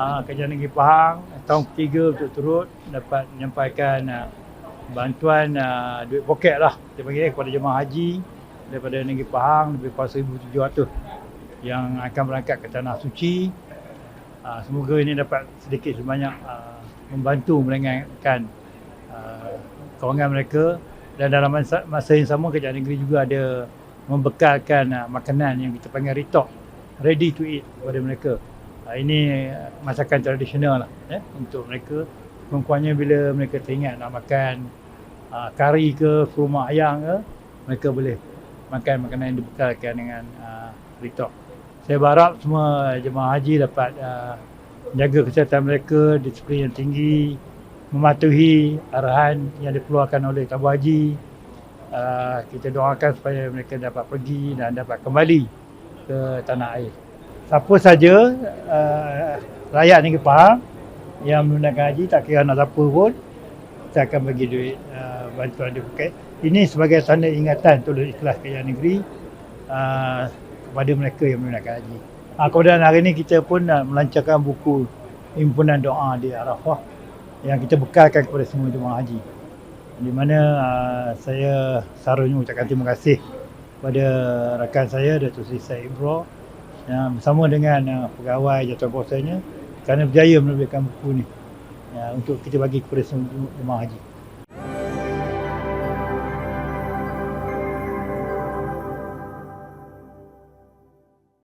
uh, Kerajaan Negeri Pahang tahun ketiga turut-turut dapat menyampaikan uh, bantuan uh, duit poket lah dia panggil kepada jemaah haji daripada Negeri Pahang lebih kurang 1,700 yang akan berangkat ke Tanah Suci. Uh, semoga ini dapat sedikit sebanyak uh, membantu meringankan uh, kewangan mereka dan dalam masa, masa yang sama kerajaan negeri juga ada membekalkan uh, makanan yang kita panggil retok ready to eat kepada mereka. Uh, ini masakan tradisional lah eh, untuk mereka. Kurang-kurangnya bila mereka teringat nak makan uh, kari ke, kurma ayam ke, mereka boleh makan makanan yang dibekalkan dengan uh, retok. Saya berharap semua jemaah haji dapat uh, menjaga kesihatan mereka, disiplin yang tinggi, mematuhi arahan yang dikeluarkan oleh tabung haji. Uh, kita doakan supaya mereka dapat pergi dan dapat kembali ke tanah air. Siapa saja uh, rakyat negeri Pahang yang menunaikan haji, tak kira anak siapa pun, kita akan bagi duit uh, bantuan di Phuket. Ini sebagai tanda ingatan tulus ikhlas kerajaan negeri uh, kepada mereka yang menunaikan haji. Uh, kemudian hari ini kita pun uh, melancarkan buku himpunan doa di Arafah yang kita bekalkan kepada semua jemaah haji. Di mana uh, saya seharusnya mengucapkan terima kasih kepada rakan saya Datuk Seri Syed Ibro yang bersama dengan uh, pegawai jatuh kuasanya kerana berjaya menerbitkan buku ni uh, untuk kita bagi kepada semua jemaah haji.